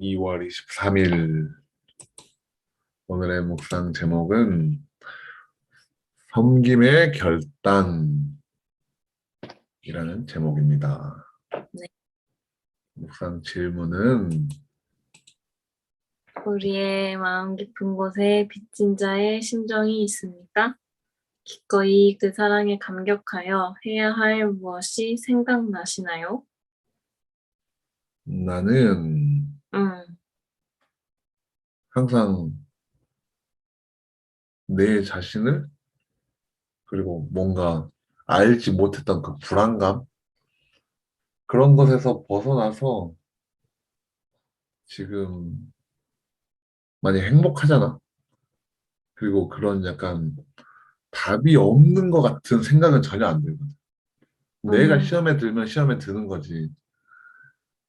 2월 23일 오늘의 묵상 제목은 섬김의 결단이라는 제목입니다. 네. 묵상 질문은 우리의 마음 깊은 곳에 빚진 자의 심정이 있습니까? 기꺼이 그 사랑에 감격하여 해야 할 무엇이 생각나시나요? 나는 음, 항상 내 자신을 그리고 뭔가 알지 못했던 그 불안감 그런 것에서 벗어나서 지금 많이 행복하잖아. 그리고 그런 약간 답이 없는 것 같은 생각은 전혀 안 들거든. 내가 음. 시험에 들면 시험에 드는 거지.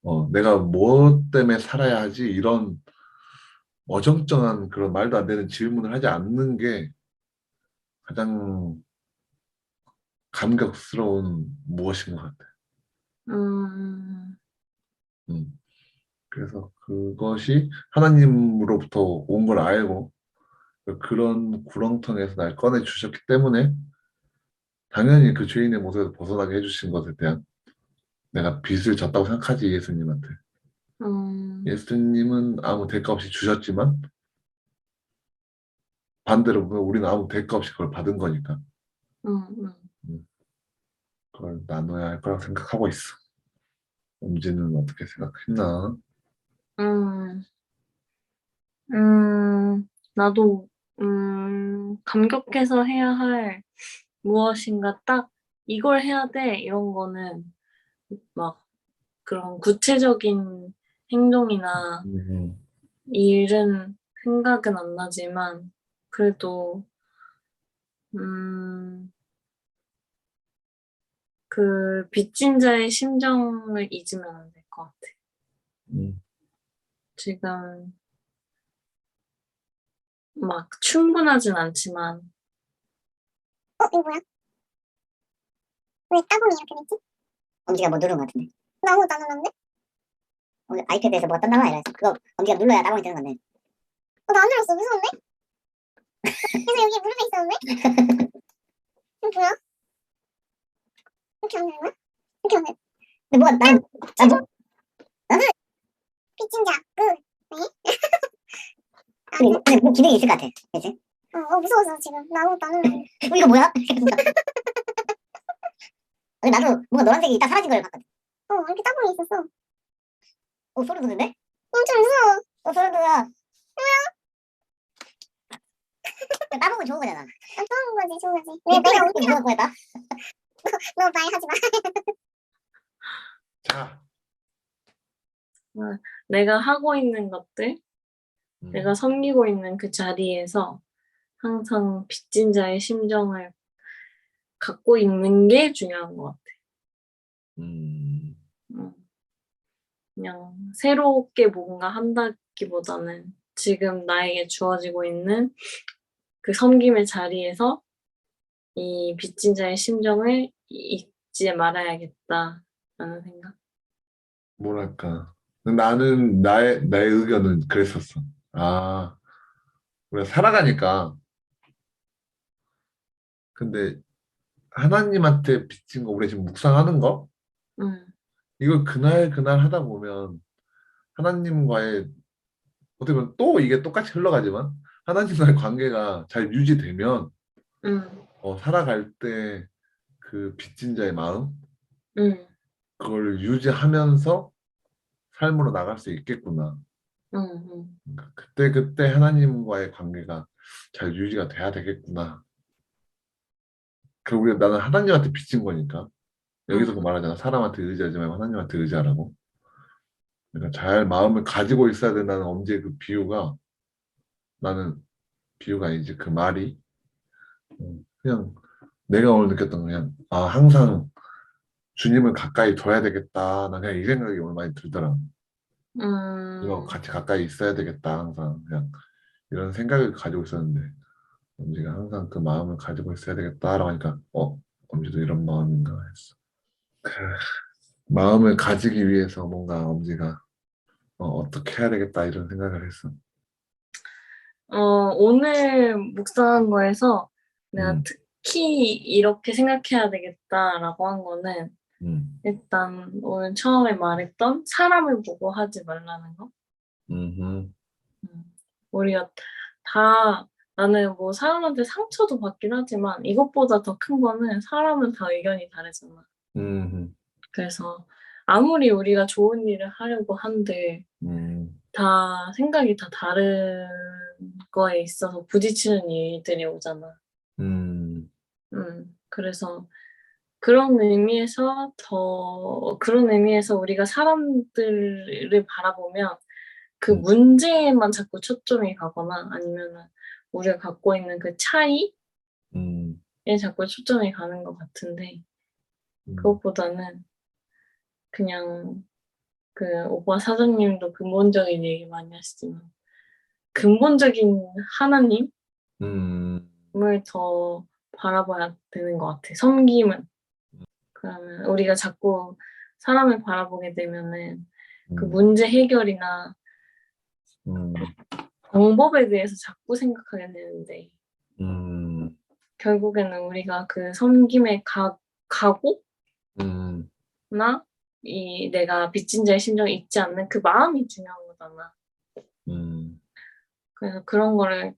어, 내가 뭐 때문에 살아야 하지? 이런 어정쩡한 그런 말도 안 되는 질문을 하지 않는 게 가장 감격스러운 무엇인 것 같아. 음, 음. 그래서 그것이 하나님으로부터 온 걸 알고 그런 구렁텅이에서 날 꺼내 주셨기 때문에 당연히 그 죄인의 모습에서 벗어나게 해주신 것에 대한 내가 빚을 졌다고 생각하지 예수님한테 음, 예수님은 아무 대가 없이 주셨지만 반대로 보면 우리는 아무 대가 없이 그걸 받은 거니까 음, 음. 그걸 나눠야 할 거라고 생각하고 있어. 엄지는 어떻게 생각했나? 음, 음, 나도, 음, 감격해서 해야 할 무엇인가 딱 이걸 해야 돼, 이런 거는 막 그런 구체적인 행동이나 음, 일은 생각은 안 나지만, 그래도, 음, 그 빚진 자의 심정을 잊으면 안 될 것 같아. 음, 지금 막 충분하진 않지만, 어, 이거 뭐야? 왜 따봉이 이렇게 됐지? 엄지가 뭐 누른 것 같은데. 나 아무것도 안 눌렀는데? 어, 아이패드에서 뭐가 떴나 봐. 이래서 그거 엄지가 눌러야 따봉이 뜨는 건데. 어, 나 안 눌렀어. 무서운데? 그래서 여기 무릎에 있었는데? 이거 뭐야? 이렇게 안 되는 거야? 이렇게 안 돼. 근데 뭐가 난, 나 뭐, 빚진 자, 그, 근데, 근데 뭐 기능이 있을 것 같아. 그치? 어, 어, 무서워서 지금. 나 아무것도 안 눌렀는데. 어, 이거 뭐야? 근데 나도 뭔가 노란색이 딱 사라진 걸 봤거든. 어, 이렇게 따봉이 있었어. 어, 소름 돋는데? 엄청 무서워. 어, 소름 돋아. 뭐야? 따봉은 좋은 거잖아. 아, 좋은 거지, 좋은 거지. 왜왜 내가 뭐가 보였다? 너 말하지 마. 자, 내가 하고 있는 것들, 음, 내가 섬기고 있는 그 자리에서 항상 빚진 자의 심정을 갖고 있는 게 중요한 것 같아. 음, 음. 그냥 새롭게 뭔가 한다기보다는 지금 나에게 주어지고 있는 그 섬김의 자리에서 이 빚진 자의 심정을 잊지 말아야겠다라는 생각. 뭐랄까. 나는 나의 나의 의견은 그랬었어. 아, 우리가 살아가니까. 근데 하나님한테 빚진 거 우리 지금 묵상하는 거? 음, 이걸 그날 그날 하다 보면 하나님과의 어떻게 보면 또 이게 똑같이 흘러가지만 하나님과의 관계가 잘 유지되면 음, 어, 살아갈 때 그 빚진 자의 마음? 음, 그걸 유지하면서 삶으로 나갈 수 있겠구나. 음, 그러니까 그때 그때 하나님과의 관계가 잘 유지가 돼야 되겠구나. 결국에 나는 하나님한테 빚진 거니까 여기서 그 음. 말하잖아. 사람한테 의지하지 말고 하나님한테 의지하라고. 그러니까 잘 마음을 가지고 있어야 된다는 엄지의 그 비유가 나는 비유가 아니지 그 말이 음, 그냥 내가 오늘 느꼈던 건 그냥 아 항상 주님을 가까이 둬야 되겠다. 나 그냥 이 생각이 오늘 많이 들더라. 음, 이거 같이 가까이 있어야 되겠다 항상 그냥 이런 생각을 가지고 있었는데 엄지가 항상 그 마음을 가지고 있어야 되겠다라고 하니까 어 엄지도 이런 마음인가 했어 그 마음을 가지기 위해서 뭔가 엄지가 어, 떻게 해야 되겠다 이런 생각을 했어. 어, 오늘 묵상한 거에서 내가 음. 특히 이렇게 생각해야 되겠다라고 한 거는 음, 일단 오늘 처음에 말했던 사람을 보고 하지 말라는 거. 음, 음, 우리가 다 나는 뭐 사람한테 상처도 받긴 하지만 이것보다 더 큰 거는 사람은 다 의견이 다르잖아. 음, 그래서 아무리 우리가 좋은 일을 하려고 한들 음, 다 생각이 다 다른 거에 있어서 부딪히는 일들이 오잖아. 음, 음, 그래서 그런 의미에서 더 그런 의미에서 우리가 사람들을 바라보면 그 음. 문제에만 자꾸 초점이 가거나 아니면은 우리가 갖고 있는 그 차이에 음, 자꾸 초점이 가는 것 같은데 음, 그것보다는 그냥 그 오빠 사장님도 근본적인 얘기 많이 하시지만 근본적인 하나님을 음, 더 바라봐야 되는 것 같아. 섬김은. 그러면 우리가 자꾸 사람을 바라보게 되면은 그 음, 문제 해결이나 음, 방법에 대해서 자꾸 생각하게 되는데 음, 결국에는 우리가 그 섬김의 가, 각오나? 음, 이 내가 빚진 자의 심정이 있지 않는 그 마음이 중요한 거잖아. 음, 그래서 그런 거를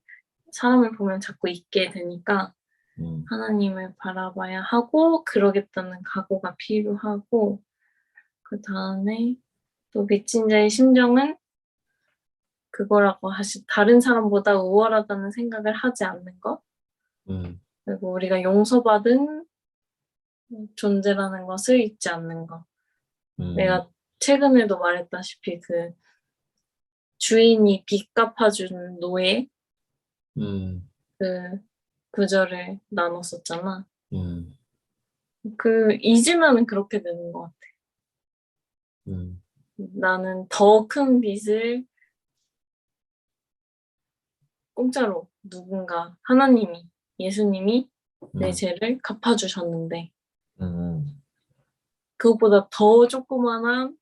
사람을 보면 자꾸 잊게 되니까 음, 하나님을 바라봐야 하고 그러겠다는 각오가 필요하고 그 다음에 또 빚진 자의 심정은 그거라고 하시 다른 사람보다 우월하다는 생각을 하지 않는 것? 음, 그리고 우리가 용서받은 존재라는 것을 잊지 않는 것. 음, 내가 최근에도 말했다시피 그 주인이 빚 갚아준 노예? 음, 그 구절을 나눴었잖아. 음, 그 잊으면 그렇게 되는 것 같아. 음, 나는 더 큰 빚을 공짜로 누군가 하나님이 예수님이 내 음, 죄를 갚아주셨는데 음, 그것보다 더 조그만한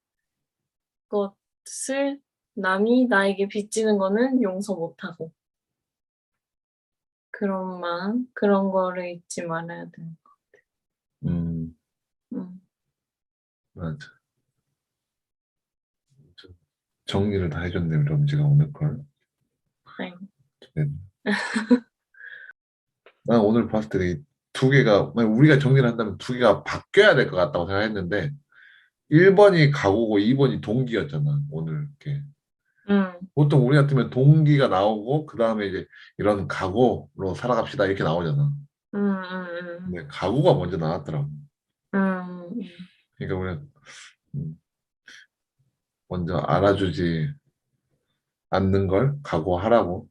것을 남이 나에게 빚지는 거는 용서 못하고 그런 마음 그런 거를 잊지 말아야 돼. 음, 음. 맞아. 좀 정리를 다 해줬네, 우리 엄지가 오늘 걸. 네. 네. 난 오늘 봤을 때 두 개가, 만약 우리가 정리를 한다면 두 개가 바뀌어야 될 것 같다고 생각했는데, 1번이 각오고 2번이 동기였잖아, 오늘 이렇게. 음. 보통 우리 같으면 동기가 나오고, 그 다음에 이제 이런 각오로 살아갑시다, 이렇게 나오잖아. 음, 음, 근데 각오가 먼저 나왔더라고. 음, 음, 그러니까 우리가 음, 먼저 알아주지 않는 걸 각오하라고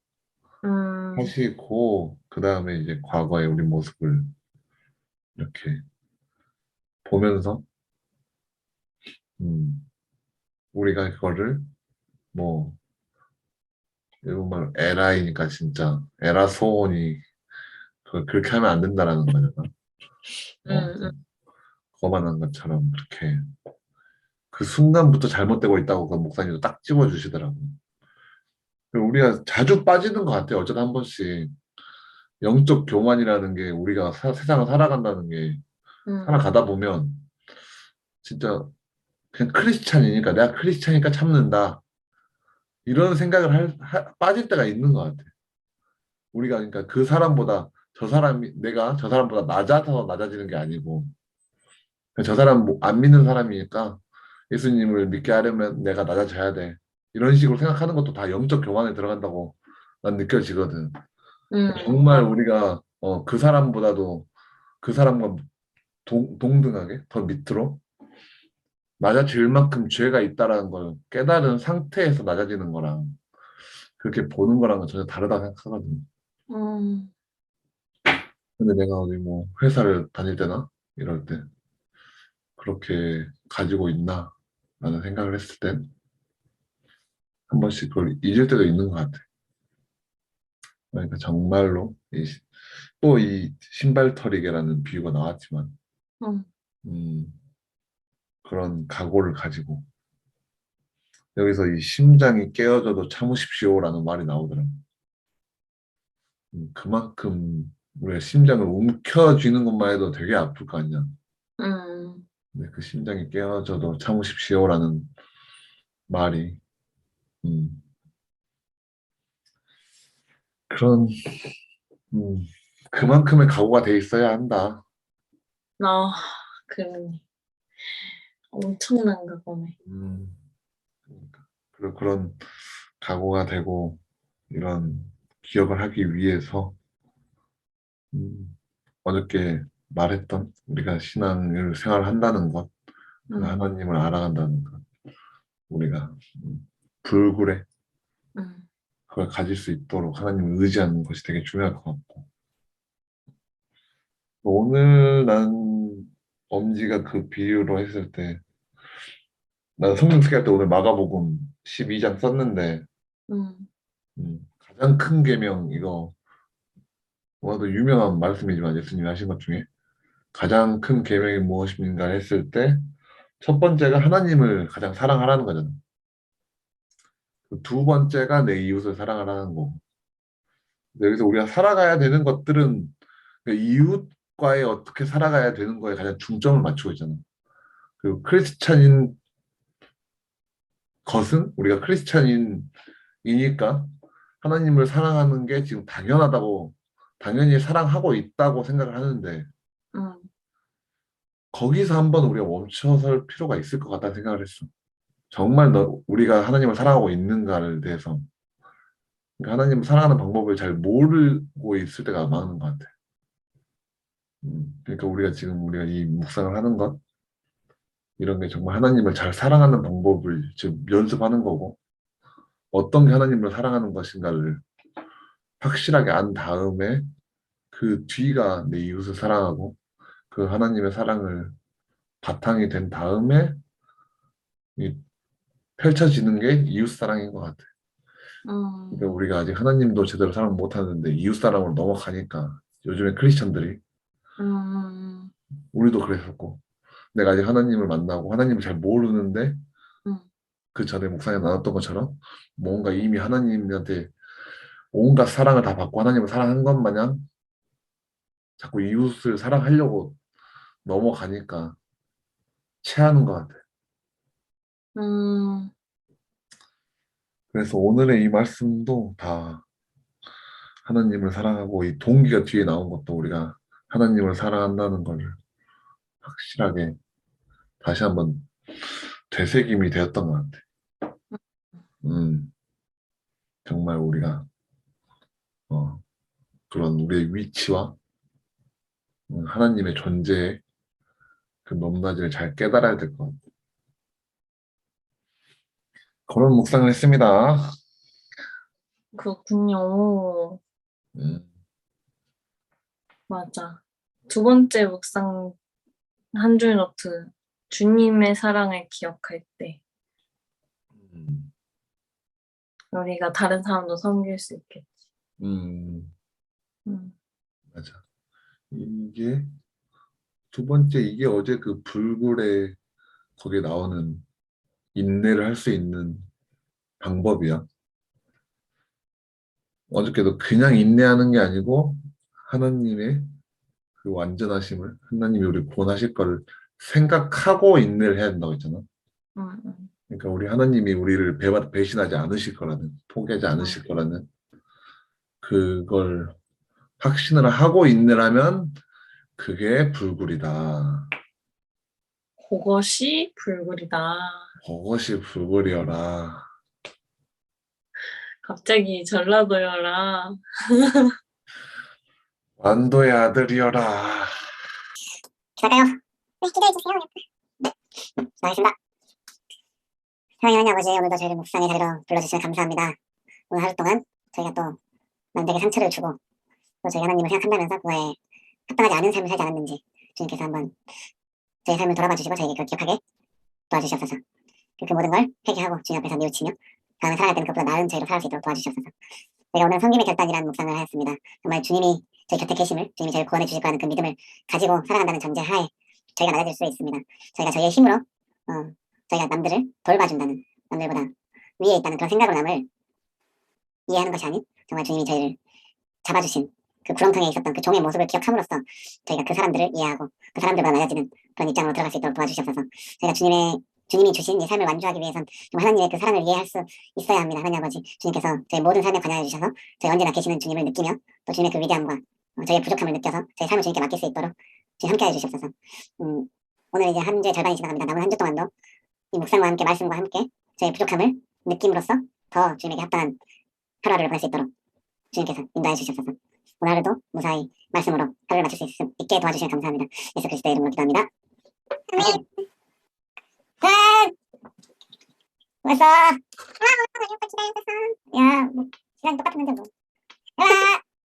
음, 하시고 그 다음에 이제 과거의 우리 모습을 이렇게 보면서 음, 우리가 그거를 뭐 일본말 에라이니까 진짜 에라 소원이 그 그렇게 하면 안 된다라는 거잖아. 음, 어, 거만한 것처럼 그렇게 그 순간부터 잘못되고 있다고 그 목사님도 딱 집어주시더라고. 우리가 자주 빠지는 것 같아요. 어쩌다 한 번씩 영적 교만이라는 게 우리가 사- 세상을 살아간다는 게 음, 살아가다 보면 진짜 그냥 크리스찬이니까 내가 크리스찬이니까 참는다 이런 생각을 할, 하- 빠질 때가 있는 것 같아. 우리가 그러니까 그 사람보다 저 사람이 내가 저 사람보다 낮아서 낮아지는 게 아니고 저 사람 뭐- 안 믿는 사람이니까 예수님을 믿게 하려면 내가 낮아져야 돼. 이런 식으로 생각하는 것도 다 영적 교만에 들어간다고 난 느껴지거든. 음, 정말 우리가 어, 그 사람보다도 그 사람과 동, 동등하게 더 밑으로 낮아질 만큼 죄가 있다라는 걸 깨달은 상태에서 낮아지는 거랑 그렇게 보는 거랑은 전혀 다르다고 생각하거든. 음, 근데 내가 어디 뭐 회사를 다닐 때나 이럴 때 그렇게 가지고 있나 라는 생각을 했을 땐 한 번씩 그걸 잊을 때도 있는 것 같아. 그러니까 정말로 또 이 신발 털이개라는 비유가 나왔지만 음, 음, 그런 각오를 가지고 여기서 이 심장이 깨어져도 참으십시오라는 말이 나오더라고. 음, 그만큼 우리가 심장을 움켜쥐는 것만 해도 되게 아플 거 아니야. 음, 근데 그 심장이 깨어져도 참으십시오라는 말이 음, 그런 음, 그만큼의 각오가 돼 있어야 한다. 아, 그러네. 엄청난 그거네. 음, 그러니까. 그런 각오가 되고 이런 기억을 하기 위해서 음, 어저께 말했던 우리가 신앙을 생활한다는 것, 그 음, 하나님을 알아간다는 것, 우리가 음, 불굴에 음, 그걸 가질 수 있도록 하나님을 의지하는 것이 되게 중요할 것 같고. 오늘 난 엄지가 그 비유로 했을 때 나는 성경 쓰기할 때 오늘 마가복음 12장 썼는데 음, 음, 가장 큰 계명 이거 뭐도 유명한 말씀이지만 예수님이 하신 것 중에 가장 큰 계명이 무엇인가 했을 때 첫 번째가 하나님을 가장 사랑하라는 거잖아. 그두 번째가 내 이웃을 사랑하라는. 근데 여기서 우리가 살아가야 되는 것들은 그 이웃과의 어떻게 살아가야 되는 거에 가장 중점을 맞추고 있잖아. 그 크리스찬인 것은 우리가 크리스찬인이니까 하나님을 사랑하는 게 지금 당연하다고 당연히 사랑하고 있다고 생각을 하는데 음, 거기서 한번 우리가 멈춰설 필요가 있을 것 같다는 생각을 했어. 정말 너 우리가 하나님을 사랑하고 있는가를 대해서 그러니까 하나님을 사랑하는 방법을 잘 모르고 있을 때가 많은 것 같아. 음, 그러니까 우리가 지금 우리가 이 묵상을 하는 것 이런 게 정말 하나님을 잘 사랑하는 방법을 지금 연습하는 거고 어떤 게 하나님을 사랑하는 것인가를 확실하게 안 다음에 그 뒤가 내 이웃을 사랑하고 그 하나님의 사랑을 바탕이 된 다음에 이 펼쳐지는 게 이웃 사랑인 것 같아. 음, 그러니까 우리가 아직 하나님도 제대로 사랑 못 하는데 이웃 사랑으로 넘어가니까 요즘에 크리스천들이 음, 우리도 그랬었고 내가 아직 하나님을 만나고 하나님을 잘 모르는데 음. 그 전에 묵상에 나눴던 것처럼 뭔가 이미 하나님한테 온갖 사랑을 다 받고 하나님을 사랑한 것 마냥 자꾸 이웃을 사랑하려고 넘어가니까 체하는 것 같아. 음, 그래서 오늘의 이 말씀도 다 하나님을 사랑하고 이 동기가 뒤에 나온 것도 우리가 하나님을 사랑한다는 걸 확실하게 다시 한번 되새김이 되었던 것 같아. 음, 정말 우리가 어, 그런 우리의 위치와 음, 하나님의 존재의 그 높낮이를 잘 깨달아야 될 것 같아. 그런 묵상을 했습니다. 그렇군요. 음, 맞아. 두 번째 묵상 한 줄 노트. 주님의 사랑을 기억할 때 음, 우리가 다른 사람도 섬길 수 있겠지. 음. 음, 맞아. 이게 두 번째 이게 어제 그 불굴에 거기에 나오는 인내를 할 수 있는 방법이야. 어저께도 그냥 인내하는 게 아니고 하나님의 그 완전하심을 하나님이 우리 구원하실 거를 생각하고 인내를 해야 된다고 했잖아. 음, 음, 그러니까 우리 하나님이 우리를 배, 배신하지 않으실 거라는 포기하지 않으실 거라는 그걸 확신을 하고 인내라면 그게 불굴이다. 그것이 불굴이다. 그것이 불굴이여라. 갑자기 전라도여라. 완도의 아들이여라. 시작할까요? 네, 기도해주세요. 시작하겠습니다. 사랑하는 아버지 오늘도 저희를 묵상의 자리로 불러주시면 감사합니다. 오늘 하루 동안 저희가 또 남들에게 상처를 주고 또 저희 하나님을 생각한다면서 그거에 합당하지 않은 삶을 살지 않았는지 주님께서 한번 저희 삶을 돌아봐 주시고 저희에게 그걸 기억하게 도와주시옵소서. 그, 그 모든 걸 회개하고 주님 앞에서 뉘우치며 다음에 살아갈 때는 그보다 나은 저희로 살아갈 수 있도록 도와주시옵소서. 저희가 오늘 성김의 결단이라는 묵상을 하였습니다. 정말 주님이 저희 곁에 계심을 주님이 저희를 구원해 주실 거라는 그 믿음을 가지고 살아간다는 전제하에 저희가 낮아질 수 있습니다. 저희가 저희의 힘으로 어, 저희가 남들을 돌봐준다는 남들보다 위에 있다는 그런 생각으로 남을 이해하는 것이 아닌 정말 주님이 저희를 잡아주신 그 구렁텅이에 있었던 그 종의 모습을 기억함으로써 저희가 그 사람들을 이해하고 그 사람들보다 낮아지는 그런 입장으로 들어갈 수 있도록 도와주시옵소서. 저희가 주님의 주님이 주신 이 삶을 완주하기 위해선 정말 하나님의 그 사랑을 이해할 수 있어야 합니다. 하나님 아버지 주님께서 저희 모든 삶에 관여해 주셔서 저희 언제나 계시는 주님을 느끼며 또 주님의 그 위대함과 어, 저희의 부족함을 느껴서 저희 삶을 주님께 맡길 수 있도록 주님 함께해 주시옵소서. 음, 오늘 이제 한 주의 절반이 지나갑니다. 남은 한 주 동안도 이 묵상과 함께 말씀과 함께 저희 부족함을 느낌으로써 더 주님에게 합당한 하루를 보낼 수 있도록 주님께서 인도해 주시옵소서. 오늘 하루도 무사히 말씀으로 하루를 마칠 수 있, 있게 도와주시면 감사합니다. 예수 그리스도의 이름으로 기도합니다. 아멘. 짠! 수고했어. 아, 오빠 기다렸었어. 야,